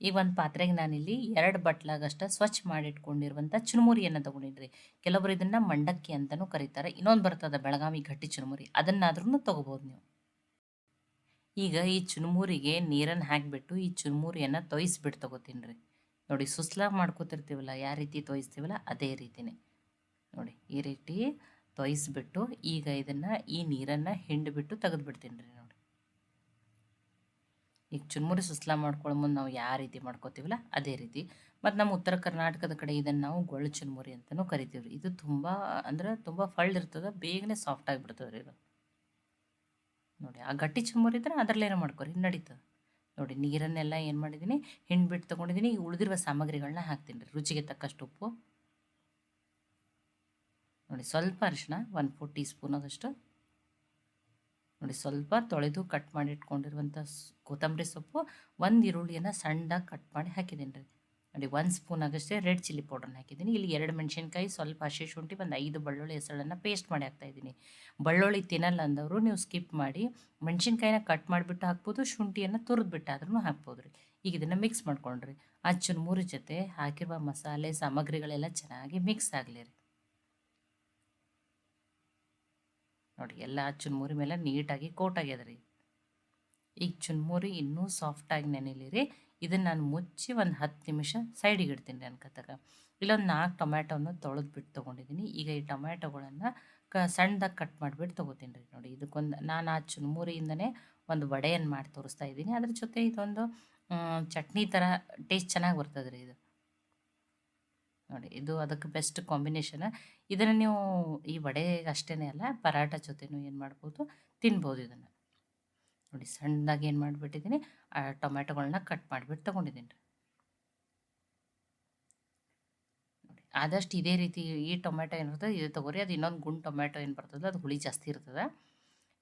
ಈಗ ಒಂದು ಪಾತ್ರೆಗೆ ನಾನಿಲ್ಲಿ ಎರಡು ಬಟ್ಲಾಗಷ್ಟು ಸ್ವಚ್ಛ ಮಾಡಿಟ್ಕೊಂಡಿರುವಂಥ ಚುರುಮುರಿಯನ್ನು ತೊಗೊಂಡಿದ್ರಿ ಕೆಲವರು ಇದನ್ನು ಮಂಡಕ್ಕಿ ಅಂತಲೂ ಕರೀತಾರೆ. ಇನ್ನೊಂದು ಬರ್ತದೆ ಬೆಳಗಾವಿ ಗಟ್ಟಿ ಚುರುಮುರಿ. ಅದನ್ನಾದ್ರೂ ತೊಗೋಬೋದು ನೀವು. ಈಗ ಈ ಚುರುಮುರಿಗೆ ನೀರನ್ನು ಹಾಕಿಬಿಟ್ಟು ಈ ಚುರುಮುರಿಯನ್ನು ತೊಯಿಸ್ಬಿಟ್ಟು ತೊಗೋತೀನಿ ರೀ ನೋಡಿ ಸುಸ್ಲಾಗಿ ಮಾಡ್ಕೋತಿರ್ತೀವಲ್ಲ ಯಾವ ರೀತಿ ತೊಯಿಸ್ತೀವಲ್ಲ, ಅದೇ ರೀತಿನೇ. ನೋಡಿ ಈ ರೀತಿ ತೊಯ್ಸಿಬಿಟ್ಟು ಈಗ ಇದನ್ನು ಈ ನೀರನ್ನು ಹಿಂಡಿಬಿಟ್ಟು ತೆಗೆದುಬಿಡ್ತೀನಿ ರೀ ಈಗ ಚುರುಮುರಿ ಸುಸ್ಲಾ ಮಾಡ್ಕೊಳ್ಳೋ ಮುಂದೆ ನಾವು ಯಾವ ರೀತಿ ಮಾಡ್ಕೋತೀವಲ್ಲ, ಅದೇ ರೀತಿ. ಮತ್ತು ನಮ್ಮ ಉತ್ತರ ಕರ್ನಾಟಕದ ಕಡೆ ಇದನ್ನು ನಾವು ಗೊಳ್ಳು ಚುರುಮುರಿ ಅಂತಲೂ ಕರಿತೀವಿ ರೀ. ಇದು ತುಂಬ ಅಂದ್ರೆ ತುಂಬ ಫಲ್ಡ್ ಇರ್ತದೆ, ಬೇಗನೆ ಸಾಫ್ಟ್ ಆಗಿಬಿಡ್ತದೆ ರೀ ಇದು. ನೋಡಿ, ಆ ಗಟ್ಟಿ ಚುರುಮುರಿ ಇದ್ರೆ ಅದರಲ್ಲೇನೋ ಮಾಡ್ಕೊರಿ, ನಡೀತದೆ. ನೋಡಿ, ನೀರನ್ನೆಲ್ಲ ಏನು ಮಾಡಿದ್ದೀನಿ ಹಿಂಡ್ಬಿಟ್ಟು ತೊಗೊಂಡಿದ್ದೀನಿ ಈ ಉಳಿದಿರುವ ಸಾಮಗ್ರಿಗಳನ್ನ ಹಾಕ್ತೀನಿ ರೀ, ರುಚಿಗೆ ತಕ್ಕಷ್ಟು ಉಪ್ಪು. ನೋಡಿ, ಸ್ವಲ್ಪ ಅರಿಶಿನ ಒನ್ ಫೋರ್ ಟೀ ಸ್ಪೂನ್ ಆದಷ್ಟು ನೋಡಿ ಸ್ವಲ್ಪ ತೊಳೆದು ಕಟ್ ಮಾಡಿ ಇಟ್ಕೊಂಡಿರುವಂಥ ಕೊತ್ತಂಬರಿ ಸೊಪ್ಪು ಒಂದು ಈರುಳ್ಳಿಯನ್ನು ಸಣ್ಣದಾಗಿ ಕಟ್ ಮಾಡಿ ಹಾಕಿದ್ದೀನಿ ರೀ. ನೋಡಿ ಒಂದು ಸ್ಪೂನ್ ಆಗಷ್ಟೇ ರೆಡ್ ಚಿಲ್ಲಿ ಪೌಡ್ರನ್ನ ಹಾಕಿದ್ದೀನಿ. ಇಲ್ಲಿ ಎರಡು ಮೆಣಸಿನ್ಕಾಯಿ, ಸ್ವಲ್ಪ ಹಸಿ ಶುಂಠಿ, ಒಂದು ಐದು ಬಳ್ಳುಳ್ಳಿ ಹೆಸರನ್ನು ಪೇಸ್ಟ್ ಮಾಡಿ ಹಾಕ್ತಾಯಿದ್ದೀನಿ ಬಳ್ಳುಳ್ಳಿ ತಿನ್ನಲ್ಲ ಅಂದವರು ನೀವು ಸ್ಕಿಪ್ ಮಾಡಿ ಮೆಣಸಿನ್ಕಾಯಿನ ಕಟ್ ಮಾಡಿಬಿಟ್ಟು ಹಾಕ್ಬೋದು, ಶುಂಠಿಯನ್ನು ತುರಿದ್ಬಿಟ್ಟು ಆದ್ರೂ ಹಾಕ್ಬೋದು ರೀ. ಈಗ ಇದನ್ನು ಮಿಕ್ಸ್ ಮಾಡ್ಕೊಂಡ್ರಿ. ಅಚ್ಚನ ಮೂರು ಜೊತೆ ಹಾಕಿರುವ ಮಸಾಲೆ, ಸಾಮಗ್ರಿಗಳೆಲ್ಲ ಚೆನ್ನಾಗಿ ಮಿಕ್ಸ್ ಆಗಲಿ ರೀ. ನೋಡಿ, ಎಲ್ಲ ಚುನ್ಮುರಿ ಮೇಲೆ ನೀಟಾಗಿ ಕೋಟ್ ಆಗ್ಯದ ರೀ. ಈಗ ಚುನ್ಮುರಿ ಇನ್ನೂ ಸಾಫ್ಟಾಗಿ ನೆನೆಲಿರಿ ಇದನ್ನು ನಾನು ಮುಚ್ಚಿ ಒಂದು ಹತ್ತು ನಿಮಿಷ ಸೈಡಿಗೆ ಇಡ್ತೀನಿ ರೀ ಅನ್ಕತ್ತಾಗ ಇಲ್ಲೊಂದು ನಾಲ್ಕು ಟೊಮ್ಯಾಟೋನ ತೊಳೆದು ಬಿಟ್ಟು ತೊಗೊಂಡಿದ್ದೀನಿ ಈಗ ಈ ಟೊಮ್ಯಾಟೊಗಳನ್ನು ಕ ಸಣ್ಣದಾಗಿ ಕಟ್ ಮಾಡಿಬಿಟ್ಟು ತೊಗೋತೀನಿ ರೀ ನೋಡಿ. ಇದಕ್ಕೊಂದು ನಾನು ಆ ಚುನ್ಮುರಿಯಿಂದನೇ ಒಂದು ವಡೆಯನ್ನು ಮಾಡಿ ತೋರಿಸ್ತಾ ಇದ್ದೀನಿ ಅದ್ರ ಜೊತೆ ಇದೊಂದು ಚಟ್ನಿ ಥರ ಟೇಸ್ಟ್ ಚೆನ್ನಾಗಿ ಬರ್ತದೆ ರೀ ಇದು. ನೋಡಿ, ಇದು ಅದಕ್ಕೆ ಬೆಸ್ಟ್ ಕಾಂಬಿನೇಷನ್ ಇದನ್ನು ನೀವು ಈ ವಡೆ ಅಷ್ಟೇ ಅಲ್ಲ ಪರಾಟ ಜೊತೆನೂ ಏನು ಮಾಡ್ಬೋದು, ತಿನ್ಬೋದು ಇದನ್ನು. ನೋಡಿ, ಸಣ್ಣದಾಗಿ ಏನು ಮಾಡಿಬಿಟ್ಟಿದ್ದೀನಿ, ಆ ಟೊಮ್ಯಾಟೊಗಳನ್ನ ಕಟ್ ಮಾಡಿಬಿಟ್ಟು ತೊಗೊಂಡಿದ್ದೀನಿ. ನೋಡಿ, ಆದಷ್ಟು ಇದೇ ರೀತಿ ಈ ಟೊಮ್ಯಾಟೊ ಏನಿರ್ತದೆ ಇದು ತೊಗೊರಿ, ಅದು ಇನ್ನೊಂದು ಗುಂಡು ಟೊಮೆಟೊ ಏನು ಬರ್ತದೆ ಅದು ಹುಳಿ ಜಾಸ್ತಿ ಇರ್ತದೆ.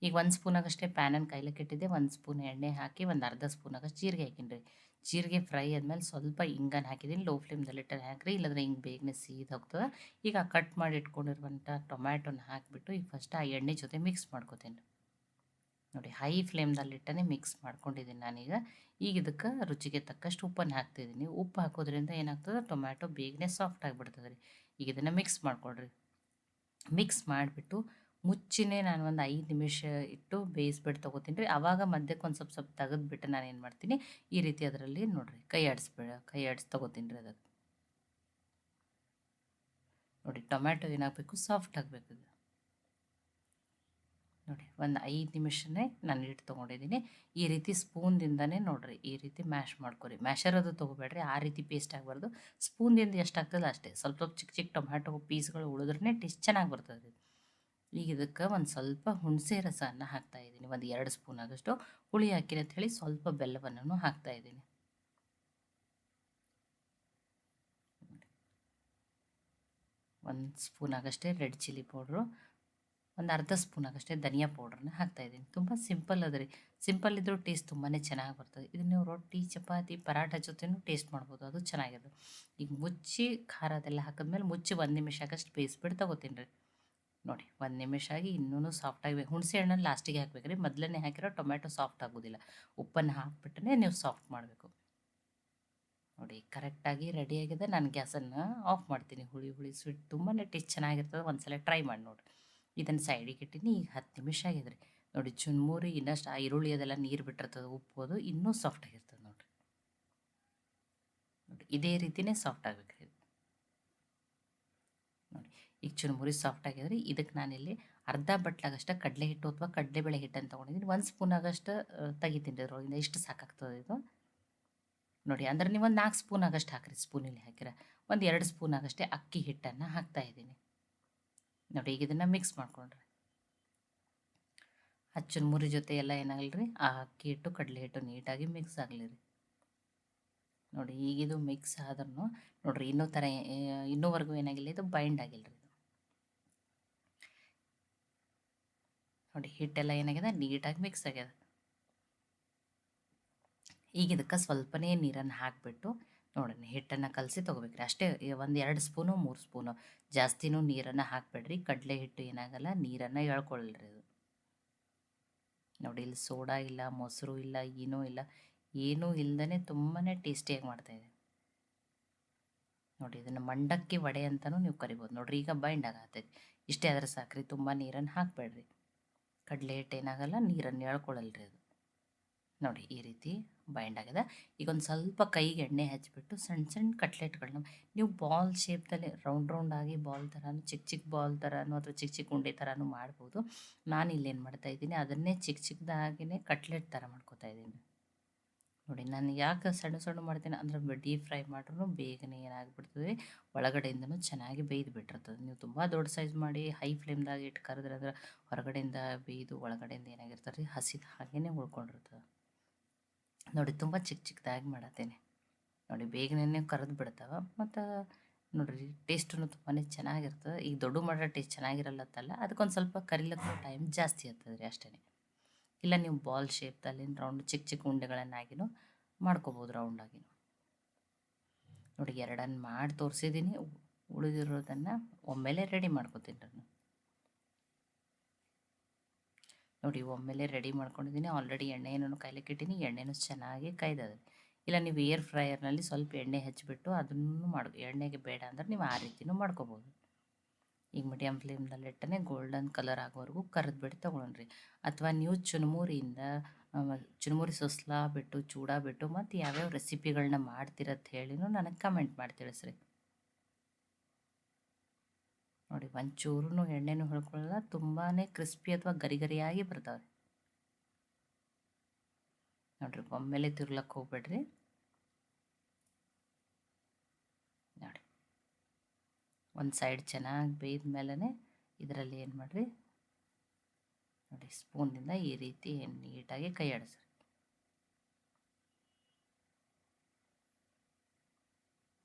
ಈಗ ಒಂದು ಸ್ಪೂನಾಗಷ್ಟೇ ಪ್ಯಾನನ್ನು ಕೈಲಕ್ಕೆ ಇಟ್ಟಿದ್ದೆ ಒಂದು ಸ್ಪೂನ್ ಎಣ್ಣೆ ಹಾಕಿ, ಒಂದು ಅರ್ಧ ಸ್ಪೂನಾಗ ಜೀರಿಗೆ ಹಾಕಿನ್ರಿ. ಜೀರಿಗೆ ಫ್ರೈ ಆದಮೇಲೆ ಸ್ವಲ್ಪ ಹಿಂಗನ್ನು ಹಾಕಿದ್ದೀನಿ. ಲೋ ಫ್ಲೇಮ್ದಲ್ಲಿ ಇಟ್ಟರೆ ಹಾಕಿರಿ. ಇಲ್ಲಾಂದ್ರೆ ಹಿಂಗೆ ಬೇಗನೆ ಸೀದ್ ಹೋಗ್ತದೆ. ಈಗ ಕಟ್ ಮಾಡಿ ಇಟ್ಕೊಂಡಿರುವಂಥ ಟೊಮ್ಯಾಟೊನ ಹಾಕಿಬಿಟ್ಟು ಈಗ ಫಸ್ಟ್ ಆ ಎಣ್ಣೆ ಜೊತೆ ಮಿಕ್ಸ್ ಮಾಡ್ಕೋತೀನಿ. ನೋಡಿ ಹೈ ಫ್ಲೇಮ್ದಲ್ಲಿಟ್ಟೇ ಮಿಕ್ಸ್ ಮಾಡ್ಕೊಂಡಿದ್ದೀನಿ ನಾನೀಗ. ಈಗ ಇದಕ್ಕೆ ರುಚಿಗೆ ತಕ್ಕಷ್ಟು ಉಪ್ಪನ್ನು ಹಾಕ್ತಿದ್ದೀನಿ. ಉಪ್ಪು ಹಾಕೋದ್ರಿಂದ ಏನಾಗ್ತದೆ? ಟೊಮ್ಯಾಟೊ ಬೇಗನೆ ಸಾಫ್ಟ್ ಆಗಿಬಿಡ್ತದೆ ರೀ. ಈಗ ಇದನ್ನು ಮಿಕ್ಸ್ ಮಾಡ್ಕೊಳ್ರಿ. ಮಿಕ್ಸ್ ಮಾಡಿಬಿಟ್ಟು ಮುಚ್ಚಿನೇ ನಾನು ಒಂದು ಐದು ನಿಮಿಷ ಇಟ್ಟು ಬೇಯಿಸ್ಬಿಟ್ಟು ತೊಗೋತೀನಿ ರೀ. ಆವಾಗ ಮಧ್ಯಕ್ಕೆ ಒಂದು ಸ್ವಲ್ಪ ಸ್ವಲ್ಪ ತೆಗೆದ್ಬಿಟ್ಟು ನಾನು ಏನು ಮಾಡ್ತೀನಿ, ಈ ರೀತಿ ಅದರಲ್ಲಿ ನೋಡಿರಿ, ಕೈ ಆಡಿಸ್ಬೇಡ ಕೈ ಆಡಿಸಿ ತೊಗೋತೀನಿ ರೀ ಅದಕ್ಕೆ. ನೋಡಿ, ಟೊಮ್ಯಾಟೊ ಏನಾಗಬೇಕು, ಸಾಫ್ಟ್ ಆಗಬೇಕು ಇದು. ನೋಡಿ, ಒಂದು ಐದು ನಿಮಿಷನೇ ನಾನು ಇಟ್ಟು ತೊಗೊಂಡಿದ್ದೀನಿ. ಈ ರೀತಿ ಸ್ಪೂನ್ದಿಂದನೇ ನೋಡಿರಿ, ಈ ರೀತಿ ಮ್ಯಾಶ್ ಮಾಡ್ಕೊರಿ. ಅದು ತೊಗೋಬೇಡ್ರಿ, ಆ ರೀತಿ ಪೇಸ್ಟ್ ಆಗಬಾರ್ದು. ಸ್ಪೂನ್ದಿಂದ ಎಷ್ಟಾಗ್ತದೆ ಅಷ್ಟೇ. ಸ್ವಲ್ಪ ಸ್ವಲ್ಪ ಚಿಕ್ಕ ಚಿಕ್ಕ ಟೊಮ್ಯಾಟೊ ಪೀಸ್ಗಳು ಉಳಿದ್ರೆ ಟೇಸ್ಟ್ ಚೆನ್ನಾಗಿ ಬರ್ತದೆ ಈಗ ಇದಕ್ಕೆ ಒಂದು ಸ್ವಲ್ಪ ಹುಣಸೆ ರಸವನ್ನು ಹಾಕ್ತಾಯಿದ್ದೀನಿ ಒಂದು ಎರಡು ಸ್ಪೂನ್ ಆದಷ್ಟು ಹುಳಿ ಹಾಕಿರಿ ಹೇಳಿ ಸ್ವಲ್ಪ ಬೆಲ್ಲವನ್ನು ಹಾಕ್ತಾ ಇದ್ದೀನಿ. ಒಂದು ಸ್ಪೂನ್ ಆಗಷ್ಟೇ ರೆಡ್ ಚಿಲ್ಲಿ ಪೌಡ್ರು, ಒಂದು ಅರ್ಧ ಸ್ಪೂನ್ ಆಗಷ್ಟೇ ಧನಿಯಾ ಪೌಡ್ರನ್ನ ಹಾಕ್ತಾಯಿದ್ದೀನಿ ತುಂಬ ಸಿಂಪಲ್ ಅದ ಸಿಂಪಲ್ ಇದ್ದರೂ ಟೇಸ್ಟ್ ತುಂಬಾ ಚೆನ್ನಾಗಿ ಬರ್ತದೆ. ಇದನ್ನು ನೀವು ರೊಟ್ಟಿ, ಚಪಾತಿ ಪರಾಟ ಜೊತೆನೂ ಟೇಸ್ಟ್ ಮಾಡ್ಬೋದು. ಅದು ಚೆನ್ನಾಗಿದೆ ಈಗ ಮುಚ್ಚಿ ಖಾರ ಅದೆಲ್ಲ ಹಾಕಿದ್ಮೇಲೆ ಮುಚ್ಚಿ ಒಂದು ನಿಮಿಷ ಆಗಷ್ಟು ಬೇಯಿಸ್ಬಿಟ್ಟು ತಗೋತೀನಿ ರೀ. ನೋಡಿ, ಒಂದು ನಿಮಿಷ ಆಗಿ ಇನ್ನೂ ಸಾಫ್ಟ್ ಆಗಬೇಕು ಹುಣಸೆ ಹಣ್ಣನ್ನು ಲಾಸ್ಟಿಗೆ ಹಾಕ್ಬೇಕು ರೀ ಮೊದಲನೇ ಹಾಕಿರೋ ಟೊಮ್ಯಾಟೊ ಸಾಫ್ಟ್ ಆಗೋದಿಲ್ಲ. ಉಪ್ಪನ್ನು ಹಾಕ್ಬಿಟ್ಟನೆ ನೀವು ಸಾಫ್ಟ್ ಮಾಡಬೇಕು. ನೋಡಿ ಕರೆಕ್ಟಾಗಿ ರೆಡಿಯಾಗಿದೆ ನಾನು ಗ್ಯಾಸನ್ನು ಆಫ್ ಮಾಡ್ತೀನಿ. ಹುಳಿ ಹುಳಿ ಸ್ವೀಟ್ ತುಂಬಾ ಟೇಸ್ಟ್ ಚೆನ್ನಾಗಿರ್ತದೆ. ಒಂದು ಸಲ ಟ್ರೈ ಮಾಡಿ ನೋಡಿರಿ ಇದನ್ನು ಸೈಡಿಗೆ ಇಟ್ಟಿನಿ ಈಗ ಹತ್ತು ನಿಮಿಷ ಆಗಿದೆ ರೀ ನೋಡಿ ಚುನ್ಮೂರಿ ಇನ್ನಷ್ಟು ಆ ಈರುಳ್ಳಿ ಅದೆಲ್ಲ ನೀರು ಬಿಟ್ಟಿರ್ತದೆ ಉಪ್ಪು ಅದು ಇನ್ನೂ ಸಾಫ್ಟ್ ಆಗಿರ್ತದೆ ನೋಡಿರಿ. ನೋಡಿ, ಇದೇ ರೀತಿಯೇ ಸಾಫ್ಟ್ ಆಗ್ಬೇಕು ರೀ ನೋಡಿ ಈಗ ಚುರುಮುರಿ ಸಾಫ್ಟ್ ಆಗಿದ್ರೆ ಇದಕ್ಕೆ ನಾನಿಲ್ಲಿ ಅರ್ಧ ಬಟ್ಲಾಗಷ್ಟು ಕಡಲೆ ಹಿಟ್ಟು ಅಥವಾ ಕಡಲೆಬೇಳೆ ಹಿಟ್ಟನ್ನು ತೊಗೊಂಡಿದ್ದೀನಿ. ಒಂದು ಸ್ಪೂನ್ ಆಗಷ್ಟು ತೆಗಿತೀನಿ ಅದ್ರೊಳಗಿಂದ ಇಷ್ಟು ಸಾಕಾಗ್ತದೆ ಇದು. ನೋಡಿ, ಅಂದ್ರೆ ನೀವು ಒಂದು ನಾಲ್ಕು ಸ್ಪೂನ್ ಆಗಷ್ಟು ಹಾಕಿರಿ. ಸ್ಪೂನಲ್ಲಿ ಹಾಕಿರ ಒಂದು ಎರಡು ಸ್ಪೂನ್ ಆಗಷ್ಟೇ ಅಕ್ಕಿ ಹಿಟ್ಟನ್ನು ಹಾಕ್ತಾ ಇದ್ದೀನಿ. ನೋಡಿ, ಈಗ ಇದನ್ನು ಮಿಕ್ಸ್ ಮಾಡ್ಕೊಂಡ್ರೆ. ಅಚ್ಚನ ಮುರಿ ಜೊತೆ ಎಲ್ಲ ಏನಾಗಲ್ಲ ರೀ? ಆ ಅಕ್ಕಿ ಹಿಟ್ಟು, ಕಡಲೆ ಹಿಟ್ಟು ನೀಟಾಗಿ ಮಿಕ್ಸ್ ಆಗಲಿ ರೀ. ನೋಡಿ ಈಗಿದು ಮಿಕ್ಸ್ ಆದ್ರೂ ನೋಡಿರಿ ಇನ್ನೂ ಥರ ಇನ್ನೂವರೆಗೂ ಏನಾಗಿಲ್ಲ, ಇದು ಬೈಂಡ್ ಆಗಿಲ್ಲ ರೀ ನೋಡಿ, ಹಿಟ್ಟೆಲ್ಲ ಏನಾಗಿದೆ? ನೀಟಾಗಿ ಮಿಕ್ಸ್ ಆಗ್ಯದ ಈಗ ಇದಕ್ಕೆ ಸ್ವಲ್ಪನೇ ನೀರನ್ನು ಹಾಕಿಬಿಟ್ಟು ನೋಡೋಣ, ಹಿಟ್ಟನ್ನು ಕಲಸಿ ತೊಗೋಬೇಕ್ರಿ. ಅಷ್ಟೇ ಒಂದು ಎರಡು ಸ್ಪೂನು, ಮೂರು ಸ್ಪೂನು ಜಾಸ್ತಿನೂ ನೀರನ್ನು ಹಾಕಬೇಡ್ರಿ. ಕಡಲೆ ಹಿಟ್ಟು ಏನಾಗಲ್ಲ, ನೀರನ್ನು ಎಳ್ಕೊಳ್ಳ್ರಿ ಅದು ನೋಡಿ, ಇಲ್ಲಿ ಸೋಡಾ ಇಲ್ಲ, ಮೊಸರು ಇಲ್ಲ ಏನೂ ಇಲ್ಲ, ಏನೂ ಇಲ್ಲದೇ ತುಂಬಾ ಟೇಸ್ಟಿಯಾಗಿ ಮಾಡ್ತಾಯಿದೆ ನೋಡಿ, ಇದನ್ನು ಮಂಡಕ್ಕಿ ವಡೆ ಅಂತಲೂ ನೀವು ಕರಿಬೋದು. ನೋಡಿರಿ, ಈಗ ಬೈಂಡ್ ಆಗತ್ತೈತಿ ಇಷ್ಟೇ ಆದರೆ ಸಾಕ್ರಿ, ತುಂಬ ನೀರನ್ನು ಹಾಕಬೇಡ್ರಿ. ಕಡಲೆ ಹಿಟ್ಟು ಏನಾಗಲ್ಲ, ನೀರನ್ನು ರೀ ಅದು. ನೋಡಿ ಈ ರೀತಿ ಬೈಂಡ್ ಆಗಿದೆ. ಈಗ ಒಂದು ಸ್ವಲ್ಪ ಕೈಗೆ ಎಣ್ಣೆ ಹಚ್ಚಿಬಿಟ್ಟು ಸಣ್ಣ ಸಣ್ಣ ಕಟ್ಲೆಟ್ಗಳನ್ನ ನೀವು ಬಾಲ್ ಶೇಪ್ದಲ್ಲಿ ರೌಂಡ್ ರೌಂಡ್ ಆಗಿ ಬಾಲ್ ಥರನೂ ಚಿಕ್ಕ ಚಿಕ್ಕ ಬಾಲ್ ಥರನೂ ಅಥವಾ ಚಿಕ್ಕ ಚಿಕ್ಕ ಉಂಡೆ ಥರನೂ ಮಾಡ್ಬೋದು. ನಾನು ಇಲ್ಲೇನು ಮಾಡ್ತಾ ಇದ್ದೀನಿ. ಅದನ್ನೇ ಚಿಕ್ಕ ಚಿಕ್ಕದಾಗಿನೇ ಕಟ್ಲೆಟ್ ಥರ ಮಾಡ್ಕೋತಾ ಇದ್ದೀನಿ. ನೋಡಿ, ನಾನು ಯಾಕೆ ಸಣ್ಣ ಸಣ್ಣ ಮಾಡ್ತೀನಿ ಅಂದರೆ ಡೀಪ್ ಫ್ರೈ ಮಾಡ್ರೂ ಬೇಗನೆ ಏನಾಗ್ಬಿಡ್ತದೆ, ಒಳಗಡೆಯಿಂದನೂ ಚೆನ್ನಾಗಿ ಬೇಯ್ದು ಬಿಟ್ಟಿರ್ತದೆ. ನೀವು ತುಂಬ ದೊಡ್ಡ ಸೈಜ್ ಮಾಡಿ ಹೈ ಫ್ಲೇಮ್ದಾಗ ಇಟ್ಟು ಕರೆದ್ರೆ ಅಂದ್ರೆ ಹೊರಗಡೆಯಿಂದ ಬೇಯ್ದು ಒಳಗಡೆಯಿಂದ ಏನಾಗಿರ್ತಾರೆ ರೀ ಹಸಿದ ಹಾಗೇ ಉಳ್ಕೊಂಡಿರ್ತದೆ. ನೋಡಿ, ತುಂಬ ಚಿಕ್ಕ ಚಿಕ್ಕದಾಗಿ ಮಾಡತ್ತೇನೆ. ನೋಡಿ ಬೇಗನೆ ಕರೆದು ಬಿಡ್ತಾವೆ. ಮತ್ತು ನೋಡಿರಿ ಟೇಸ್ಟೂ ತುಂಬಾ ಚೆನ್ನಾಗಿರ್ತದೆ. ಈಗ ದೊಡ್ಡ ಮಾಡೋ ಟೇಸ್ಟ್ ಚೆನ್ನಾಗಿರಲ್ಲತ್ತಲ್ಲ ಅದಕ್ಕೊಂದು ಸ್ವಲ್ಪ ಕರಿಲಕ್ಕೂ ಟೈಮ್ ಜಾಸ್ತಿ ಆಗ್ತದೆ ರೀ ಅಷ್ಟೇ ಇಲ್ಲ ನೀವು ಬಾಲ್ ಶೇಪ್ದಲ್ಲಿ ರೌಂಡ್ ಚಿಕ್ಕ ಚಿಕ್ಕ ಉಂಡೆಗಳನ್ನಾಗಿನೂ ಮಾಡ್ಕೋಬೋದು ರೌಂಡಾಗಿನೂ. ನೋಡಿ ಎರಡನ್ನು ಮಾಡಿ ತೋರಿಸಿದ್ದೀನಿ. ಉಳಿದಿರೋದನ್ನು ಒಮ್ಮೆಲೆ ರೆಡಿ ಮಾಡ್ಕೋತೀನಿ ನಾನು. ನೋಡಿ ಒಮ್ಮೆಲೆ ರೆಡಿ ಮಾಡ್ಕೊಂಡಿದ್ದೀನಿ. ಆಲ್ರೆಡಿ ಎಣ್ಣೆಯನ್ನು ಕಾಯ್ಲಿಕ್ಕೆ ಇಟ್ಟೀನಿ ಎಣ್ಣೆನೂ ಚೆನ್ನಾಗಿ ಕಾಯ್ದದೆ. ಇಲ್ಲ ನೀವು ಏರ್ ಫ್ರೈಯರ್ನಲ್ಲಿ ಸ್ವಲ್ಪ ಎಣ್ಣೆ ಹಚ್ಚಿಬಿಟ್ಟು ಅದನ್ನು ಮಾಡ್ಕೊ ಎಣ್ಣೆಗೆ ಬೇಡ ಅಂದ್ರೆ ನೀವು ಆ ರೀತಿಯೂ ಮಾಡ್ಕೋಬೋದು. ಈಗ ಮೀಡಿಯಮ್ ಫ್ಲೇಮ್ನಲ್ಲಿ ಇಟ್ಟನೆ ಗೋಲ್ಡನ್ ಕಲರ್ ಆಗೋವರೆಗೂ ಕರೆದ್ಬಿಟ್ಟು ತೊಗೊಳ್ರಿ. ಅಥವಾ ನೀವು ಚುನುಮುರಿಯಿಂದ ಚುನುಮುರಿ ಸೊಸ್ಲಾ ಬಿಟ್ಟು, ಚೂಡ ಬಿಟ್ಟು ಮತ್ತು ಯಾವ್ಯಾವ ರೆಸಿಪಿಗಳನ್ನ ಮಾಡ್ತಿರತ್ತೆ ಹೇಳಿನೂ ನನಗೆ ಕಮೆಂಟ್ ಮಾಡಿ ತಿಳಿಸ್ರಿ. ನೋಡಿ ಒಂಚೂರು ಎಣ್ಣೆನೂ ಹೊಳ್ಕೊಳ್ಳಲ್ಲ ತುಂಬಾ ಕ್ರಿಸ್ಪಿ ಅಥವಾ ಗರಿ ಗರಿಯಾಗಿ ಬರ್ತಾವೆ ನೋಡ್ರಿ, ಒಮ್ಮೆಲೆ ತಿರ್ಲಕ್ಕೆ ಹೋಗ್ಬೇಡ್ರಿ ನೋಡಿ ಒಂದು ಸೈಡ್ ಚೆನ್ನಾಗಿ ಬೇಯ್ದ ಮೇಲೆ ಇದರಲ್ಲಿ ಏನು ಮಾಡಿರಿ? ನೋಡಿ ಸ್ಪೂನಿಂದ ಈ ರೀತಿ ನೀಟಾಗಿ ಕೈ ಆಡಿಸ್ರಿ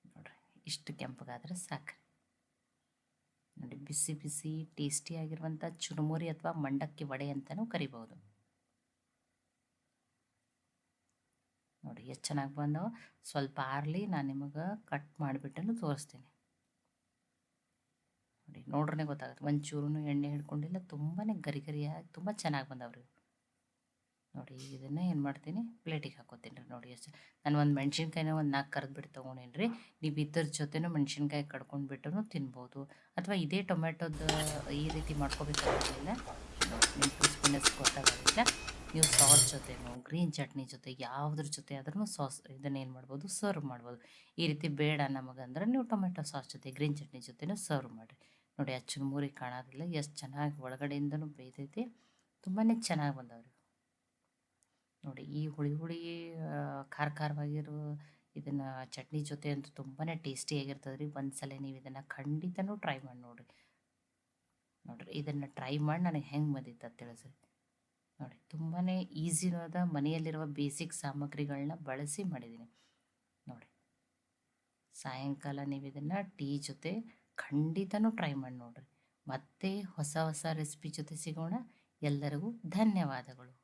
ನೋಡ್ರಿ, ಇಷ್ಟು ಕೆಂಪಗಾದರೆ ಸಾಕ್ರಿ. ನೋಡಿ, ಬಿಸಿ ಬಿಸಿ ಟೇಸ್ಟಿಯಾಗಿರುವಂಥ ಚುರುಮುರಿ ಅಥವಾ ಮಂಡಕ್ಕಿ ವಡೆ ಅಂತಲೂ ಕರಿಬೋದು ನೋಡಿ, ಎಷ್ಟು ಚೆನ್ನಾಗಿ ಬಂದವು? ಸ್ವಲ್ಪ ಆರಲಿ ನಾನು ನಿಮಗೆ ಕಟ್ ಮಾಡಿಬಿಟ್ಟು ತೋರಿಸ್ತೀನಿ. ನೋಡಿ ನೋಡ್ರೇ ಗೊತ್ತಾಗುತ್ತೆ. ಒಂಚೂರು ಎಣ್ಣೆ ಹಿಡ್ಕೊಂಡಿಲ್ಲ ತುಂಬಾ ಗರಿ ಗರಿಯಾಗಿ ತುಂಬ ಚೆನ್ನಾಗಿ ಬಂದವ್ರಿ ನೋಡಿ, ಇದನ್ನು ಏನು ಮಾಡ್ತೀನಿ, ಪ್ಲೇಟಿಗೆ ಹಾಕೋತೀನಿ ರೀ ನೋಡಿ ಎಷ್ಟು ನಾನು ಒಂದು ಮೆಣಸಿನ್ಕಾಯಿನ ಒಂದು ನಾಲ್ಕು ಕರೆದ್ಬಿಟ್ಟು ತೊಗೊಂಡೇನಿ ರೀ. ನೀವು ಇದ್ರ ಜೊತೆನೂ ಮೆಣಸಿನ್ಕಾಯಿ ಕಡ್ಕೊಂಡ್ಬಿಟ್ಟು ತಿನ್ಬೋದು. ಅಥವಾ ಇದೇ ಟೊಮೆಟೊದ ಈ ರೀತಿ ಮಾಡ್ಕೋಬೇಕಾಗಿಲ್ಲ. ನಿಮ್ಮ ಟೂ ಸ್ಪೂನಸ್ ಗೊತ್ತಾಗೋದಿಲ್ಲ. ನೀವು ಸಾಸ್ ಜೊತೆನೂ, ಗ್ರೀನ್ ಚಟ್ನಿ ಜೊತೆ, ಯಾವುದ್ರ ಜೊತೆ ಆದ್ರೂ ಸಾಸ್ ಇದನ್ನು ಏನು ಮಾಡ್ಬೋದು, ಸರ್ವ್ ಮಾಡ್ಬೋದು. ಈ ರೀತಿ ಬೇಡ ನಮಗಂದ್ರೆ ನೀವು ಟೊಮೆಟೊ ಸಾಸ್ ಜೊತೆ, ಗ್ರೀನ್ ಚಟ್ನಿ ಜೊತೆನೂ ಸರ್ವ್ ಮಾಡಿರಿ. ನೋಡಿ ಆ ಮೂರಿ ಕಾಣೋದಿಲ್ಲ. ಎಷ್ಟು ಚೆನ್ನಾಗಿ ಒಳಗಡೆಯಿಂದನೂ ಬೇಯ್ದೈತಿ. ತುಂಬಾ ಚೆನ್ನಾಗಿ ಬಂದವ್ರಿ. ನೋಡಿ ಈ ಹುಳಿ ಹುಳಿ ಖಾರ ಖಾರವಾಗಿರೋ ಇದನ್ನು ಚಟ್ನಿ ಜೊತೆ ಅಂತೂ ತುಂಬಾ ಟೇಸ್ಟಿಯಾಗಿರ್ತದೆ ರೀ ಒಂದು ಸಲ ನೀವು ಇದನ್ನು ಖಂಡಿತನೂ ಟ್ರೈ ಮಾಡಿ ನೋಡಿರಿ. ನೋಡಿರಿ, ಇದನ್ನು ಟ್ರೈ ಮಾಡಿ ನನಗೆ ಹೆಂಗೆ ಬಂದಿತ್ತು ಅಂತ ತಿಳಿಸ್ರಿ. ನೋಡಿ ತುಂಬಾ ಈಸಿನಾದ ಮನೆಯಲ್ಲಿರುವ ಬೇಸಿಕ್ ಸಾಮಗ್ರಿಗಳನ್ನ ಬಳಸಿ ಮಾಡಿದ್ದೀನಿ ನೋಡಿ, ಸಾಯಂಕಾಲ ನೀವು ಇದನ್ನು ಟೀ ಜೊತೆ ಖಂಡಿತನೂ ಟ್ರೈ ಮಾಡಿ ನೋಡಿರಿ. ಮತ್ತೆ ಹೊಸ ಹೊಸ ರೆಸಿಪಿ ಜೊತೆ ಸಿಗೋಣ. ಎಲ್ಲರಿಗೂ ಧನ್ಯವಾದಗಳು.